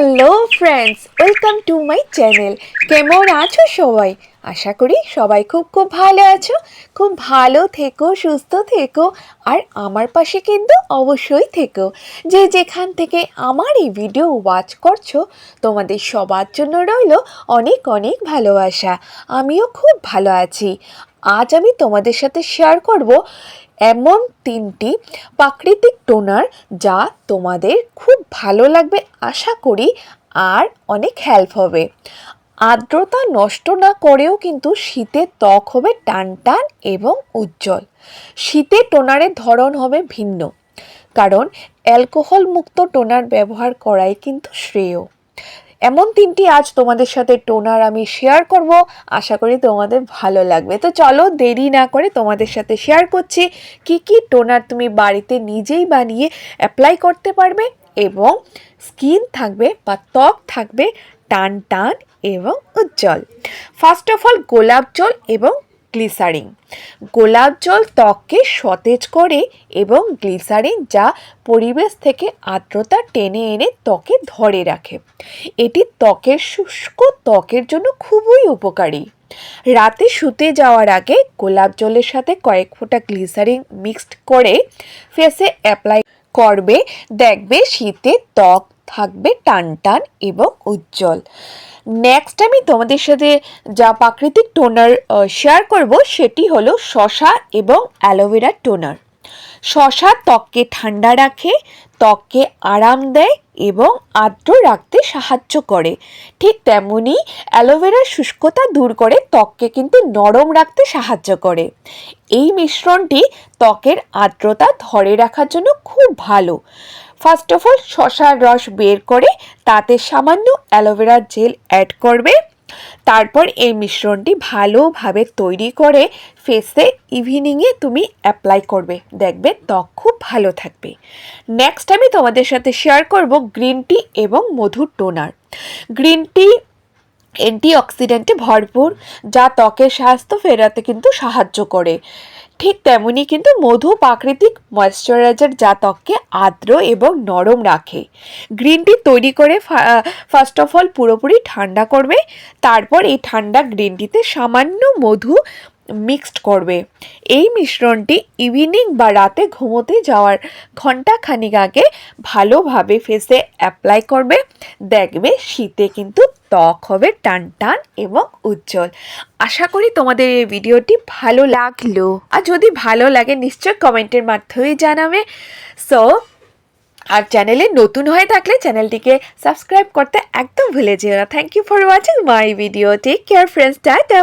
Hello friends welcome to my channel কেমন আছো সবাই? আশা করি সবাই খুব খুব ভালো আছো। খুব ভালো থেকো, সুস্থ থেকো, আর আমার পাশে কিন্তু অবশ্যই থেকো। যে যেখান থেকে আমার এই ভিডিও ওয়াচ করছ, তোমাদের সবার জন্য রইল অনেক অনেক ভালোবাসা। আমিও খুব ভালো আছি। আজ আমি তোমাদের সাথে শেয়ার করব এমন তিনটি প্রাকৃতিক টোনার যা তোমাদের খুব ভালো লাগবে, আশা করি, আর অনেক হেল্প হবে। আর্দ্রতা নষ্ট না করেও কিন্তু শীতের ত্বক হবে টান টান এবং উজ্জ্বল। শীতে টোনারের ধরন হবে ভিন্ন, কারণ অ্যালকোহল মুক্ত টোনার ব্যবহার করাই কিন্তু শ্রেয়। এমন তিনটি আজ তোমাদের সাথে টোনার আমি শেয়ার করব। আশা করি তোমাদের ভালো লাগবে। তো চলো দেরি না করে তোমাদের সাথে শেয়ার করছি কি কি টোনার তুমি বাড়িতে নিজেই বানিয়ে অ্যাপ্লাই করতে পারবে এবং স্কিন থাকবে বা ত্বক থাকবে টান টান এবং উজ্জ্বল। ফার্স্ট অফ অল গোলাপ জল এবং গ্লিসারিন। গোলাপ জল ত্বককে সতেজ করে এবং গ্লিসারিন যা পরিবেশ থেকে আর্দ্রতা টেনে এনে ত্বকে ধরে রাখে। এটি ত্বকের শুষ্ক ত্বকের জন্য খুবই উপকারী। রাতে শুতে যাওয়ার আগে গোলাপ জলের সাথে কয়েক ফোঁটা গ্লিসারিন মিক্সড করে ফেসে অ্যাপ্লাই করবে। দেখবে শীতে ত্বক থাকবে টান টান এবং উজ্জ্বল। নেক্সট আমি তোমাদের সাথে যা প্রাকৃতিক টোনার শেয়ার করব সেটি হলো শশা এবং অ্যালোভেরা টোনার শশা ত্বককে ঠান্ডা রাখে, ত্বককে আরাম দেয় এবং আর্দ্র রাখতে সাহায্য করে। ঠিক তেমনি অ্যালোভেরার শুষ্কতা দূর করে, ত্বককে কিন্তু নরম রাখতে সাহায্য করে। এই মিশ্রণটি ত্বকের আর্দ্রতা ধরে রাখার জন্য খুব ভালো। ফার্স্ট অফ অল শশার রস বের করে তাতে সামান্য অ্যালোভেরার জেল অ্যাড করবে। তারপর এই মিশ্রণটি ভালোভাবে তৈরি করে ফেসে ইভিনিংয়ে তুমি অ্যাপ্লাই করবে। দেখবে ত্বক খুব ভালো থাকবে। নেক্সট আমি তোমাদের সাথে শেয়ার করব গ্রিন টি এবং মধুর টোনার গ্রিন টি অ্যান্টিঅক্সিডেন্টে ভরপুর, যা ত্বকের স্বাস্থ্য ফেরাতে কিন্তু সাহায্য করে। ঠিক তেমনি কিন্তু মধু প্রাকৃতিক ময়শ্চারাইজার যা ত্বককে আর্দ্র এবং নরম রাখে। গ্রিন টি তৈরি করে ফার্স্ট অফ অল পুরোপুরি ঠান্ডা করবে, তারপর এই ঠান্ডা গ্রিন টিতে সামান্য মধু মিক্সড করবে। এই মিশ্রণটি ইভিনিং বা রাতে ঘুমোতে যাওয়ার ঘণ্টা খানিক আগে ভালোভাবে ফেসে অ্যাপ্লাই করবে, দেখবে শীতে কিন্তু ত্বক হবে টান টান এবং উজ্জ্বল। আশা করি তোমাদের এই ভিডিওটি ভালো লাগল। আর যদি ভালো লাগে, নিশ্চয় কমেন্টের মাধ্যমেই জানাবে। সো আর চ্যানেলে নতুন হয়ে থাকলে চ্যানেলটিকে সাবস্ক্রাইব করতে একদম ভুলে যেও না। Thank you for watching my video take care friends tata